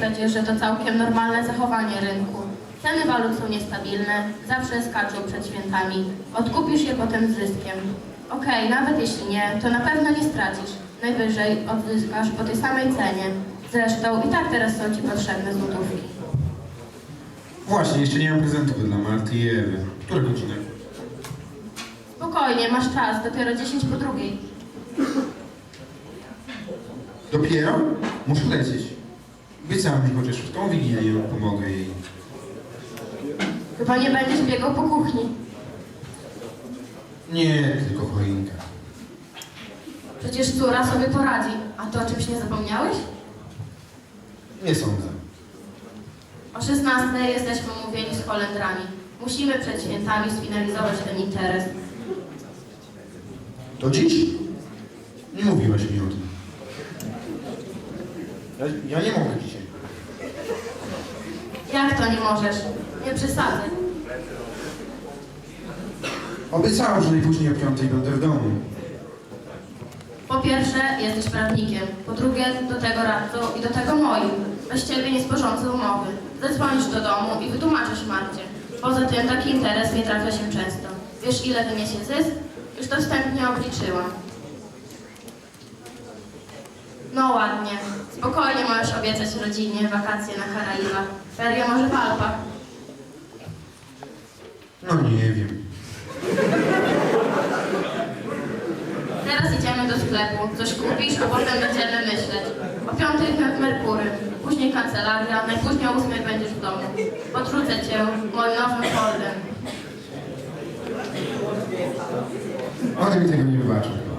przecież, że to całkiem normalne zachowanie rynku. Ceny walut są niestabilne, zawsze skaczą przed świętami. Odkupisz je potem z zyskiem. Okej, nawet jeśli nie, to na pewno nie stracisz. Najwyżej odzyskasz po tej samej cenie. Zresztą i tak teraz są Ci potrzebne złotówki. Właśnie, jeszcze nie mam prezentu dla Marty i Ewy. Która godzina? Spokojnie, masz czas, dopiero 10 po drugiej. Dopiero? Muszę lecieć. Obiecałem, że chociaż w tą wigilię pomogę jej. Chyba nie będziesz biegał po kuchni. Nie, tylko choinka. Przecież córa sobie poradzi. A to o czymś nie zapomniałeś? Nie sądzę. O 16 jesteśmy umówieni z Holendrami. Musimy przed świętami sfinalizować ten interes. To dziś? Nie mówiłaś mi o tym. Ja, ja nie mogę dzisiaj. Jak to nie możesz? Nie przesadzę. Obiecałam, że najpóźniej o piątej będę w domu. Po pierwsze, jesteś prawnikiem. Po drugie, do tego radcą i do tego moim. Bez ciebie nie sporządzę umowy. Zadzwonisz do domu i wytłumaczysz Marcie. Poza tym taki interes nie trafia się często. Wiesz, ile wyniesie zysk? Już to wstępnie obliczyłam. No ładnie. Spokojnie możesz obiecać rodzinie wakacje na Karaibach. Ferie może w Alpach. No nie wiem. Teraz idziemy do sklepu, coś kupisz, a potem będziemy myśleć. O piątej w Merkury, później kancelaria, najpóźniej o ósmej będziesz w domu. Potrudzę cię moim nowym Fordem. Ona mi tego nie wybaczy.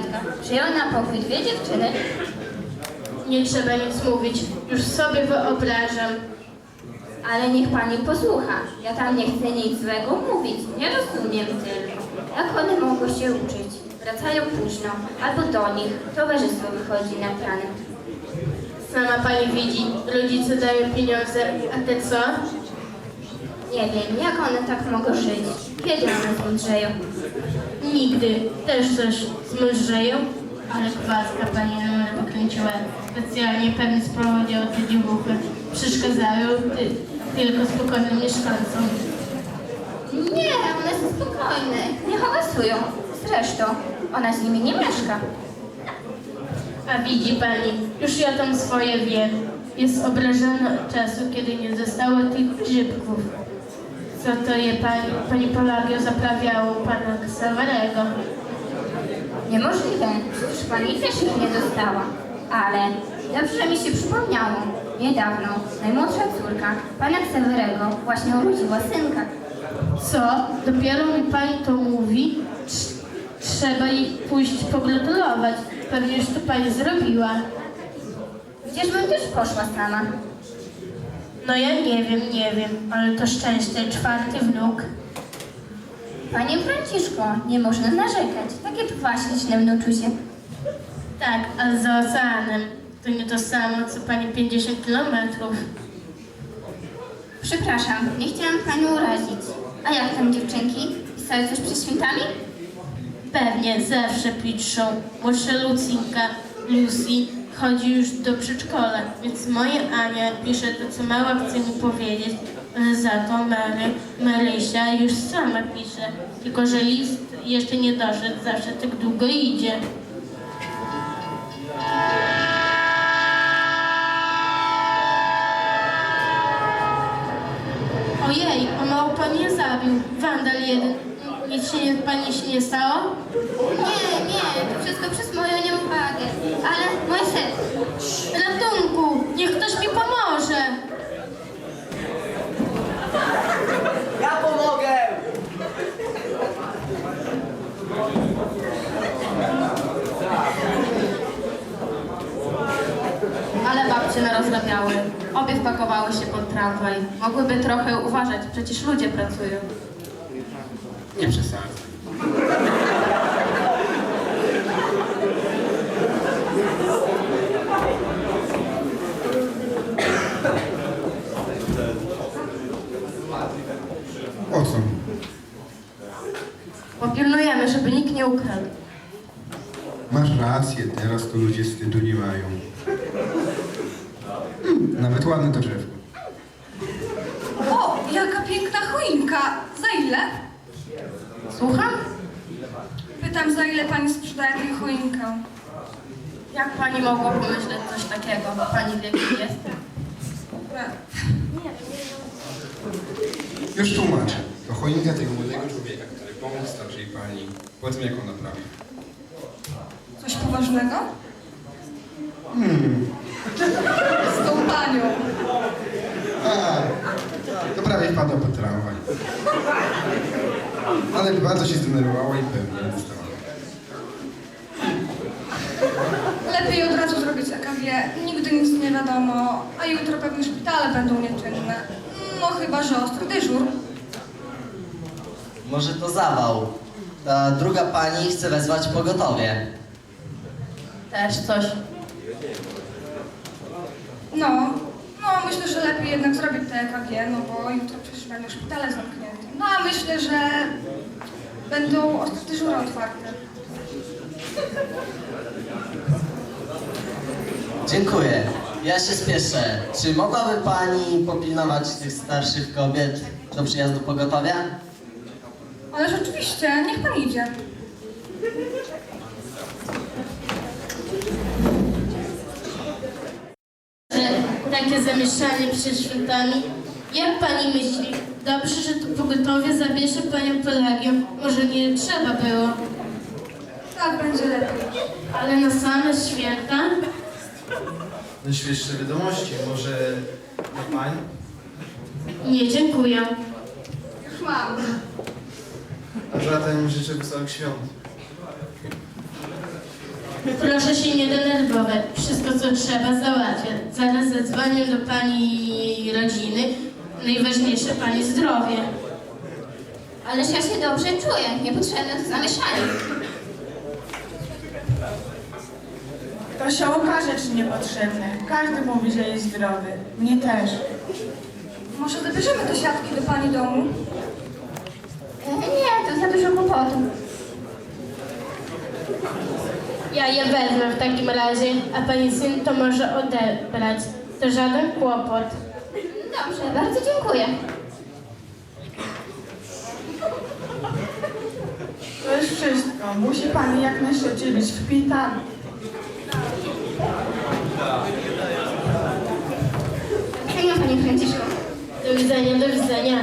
Sąsiadka przyjęła na pokój dwie dziewczyny? Nie trzeba nic mówić, już sobie wyobrażam. Ale niech pani posłucha. Ja tam nie chcę nic złego mówić. Nie rozumiem tylko. Jak one mogą się uczyć? Wracają późno, albo do nich towarzystwo wychodzi na plany. Sama pani widzi, rodzice dają pieniądze, a te co? Nie wiem, jak one tak mogą żyć. Kiedy one zmądrzeją? Nigdy. Też coś zmądrzeją. Ale kwaska pani Elena pokręciła. Specjalnie pewnie sprowadziła te dziewuchy. Przeszkadzają ty, tylko spokojnym mieszkańcom. Nie, one są spokojne. Nie hałasują. Zresztą, ona z nimi nie mieszka. A widzi pani, już ja tam swoje wiem. Jest obrażona od czasu, kiedy nie zostało tych grzybków. Co to je pani, pani Polagio zaprawiało pana Ksawerego? Niemożliwe, przecież pani też ich nie dostała. Ale dobrze mi się przypomniało. Niedawno najmłodsza córka pana Ksawerego właśnie urodziła synka. Co? Dopiero mi pani to mówi? Trz- Trzeba jej pójść pogratulować. Pewnie już to pani zrobiła. Gdzież bym też poszła sama? No ja nie wiem, nie wiem, ale to szczęście, czwarty wnuk. Panie Franciszko, nie można narzekać. Takie właśnie śliczne wnuczusie. Tak, ale za oceanem. To nie to samo, co pani 50 kilometrów. Przepraszam, nie chciałam panią urazić. A jak tam dziewczynki? Pisały coś przed świętami? Pewnie, zawsze piszą. Młodsza Lucinka, Lucy, chodzi już do przedszkola, więc moja Ania pisze to, co mała chce mi powiedzieć, ale za to Mary, Marysia już sama pisze. Tylko, że list jeszcze nie doszedł, zawsze tak długo idzie. Ojej, o mało pani je zabił. Wandal jeden. Nic się nie, pani się nie stało? Nie, nie, to wszystko przez moją nieuwagę. Ale moje serce. Ratunku! Niech ktoś mi pomoże! Ja pomogę! Ale babcie narozrabiały. Obie wpakowały się pod tramwaj. Mogłyby trochę uważać, przecież ludzie pracują. Nie przesadzaj. O co? Popilnujemy, żeby nikt nie ukradł. Masz rację, teraz to ludzie wstydu nie mają. Hmm, Nawet ładne to drzewko. O, jaka piękna choinka! Za ile? Słucham? Pytam, za ile pani sprzedaje tę choinkę? Jak pani mogła pomyśleć coś takiego? Pani wie, kim jest? Już tłumaczę. To choinka tego młodego człowieka, który pomógł starszej pani po tym, jak ona prawie. Coś poważnego? Hmm. Z tą panią. A, to prawie wpadła pod tramwaj. Ale bardzo się zdenerwowała i pewnie dostała. Lepiej od razu zrobić EKG. Nigdy nic nie wiadomo, a jutro pewnie szpitale będą nieczynne. No chyba, że ostry dyżur. Może to zawał. Ta druga pani chce wezwać pogotowie. Też coś. No, no myślę, że lepiej jednak zrobić te EKG, no bo jutro przecież będą szpitale zamknięte. No a myślę, że będą ostre dyżury otwarte. Dziękuję. Ja się spieszę. Czy mogłaby pani popilnować tych starszych kobiet do przyjazdu pogotowia? Ale rzeczywiście, niech pan idzie. Że takie zamieszanie przed świętami. Jak pani myśli? Dobrze, że to pogotowie zabierze panią Pelagią. Może nie trzeba było. Tak będzie lepiej. Ale na same święta? Najświeższe wiadomości, może ma pań? Nie, dziękuję. Już mam. A zatem życzę wesołych świąt. Proszę się nie denerwować. Wszystko, co trzeba, załatwię. Zaraz zadzwonię do pani rodziny. Najważniejsze pani zdrowie. Ależ ja się dobrze czuję. Niepotrzebne to zamieszanie. To się okaże, czy niepotrzebne. Każdy mówi, że jest zdrowy. Mnie też. Może zabierzemy te siatki do pani domu? Nie, to za dużo kłopotu. Ja je wezmę w takim razie, a pani syn to może odebrać. To żaden kłopot. Dobrze, bardzo dziękuję. To już wszystko. Musi pani jak najszybciej być w szpitalu. Do widzenia, panie Franciszku. Do widzenia, do widzenia.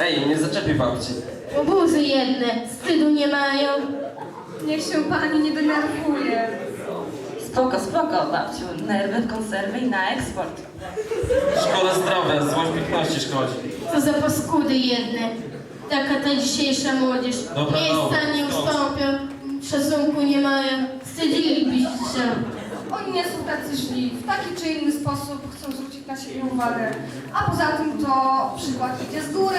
Ej, nie zaczepię babci. Obuzy jedne, wstydu nie mają. Niech się pani nie denerwuje. Spoko, spoko, babciu. Nerwy w konserwy i na eksport. Szkoda zdrowia, złość piękności szkodzi. Co za paskudy jedne. Taka ta dzisiejsza młodzież. Dobra, Miejsca dobra, nie dobra. ustąpią, szacunku nie mają. Wstydzilibyście się. Oni nie są tacy źli. W taki czy inny sposób chcą zwrócić na siebie uwagę. A poza tym to przykład idzie z góry.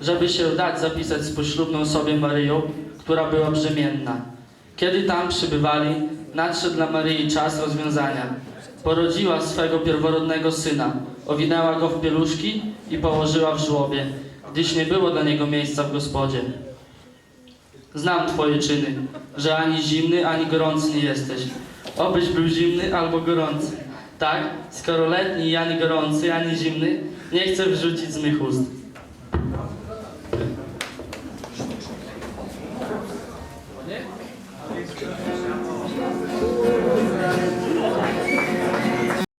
żeby się dać zapisać z poślubną sobie Maryją, która była brzemienna. Kiedy tam przybywali, nadszedł dla Maryi czas rozwiązania. Porodziła swego pierworodnego syna, owinęła go w pieluszki i położyła w żłobie, gdyż nie było dla niego miejsca w gospodzie. Znam twoje czyny, że ani zimny, ani gorący nie jesteś. Obyś był zimny albo gorący. Tak, skoro letni i ani gorący, ani zimny, nie chcę wrzucić z mych ust.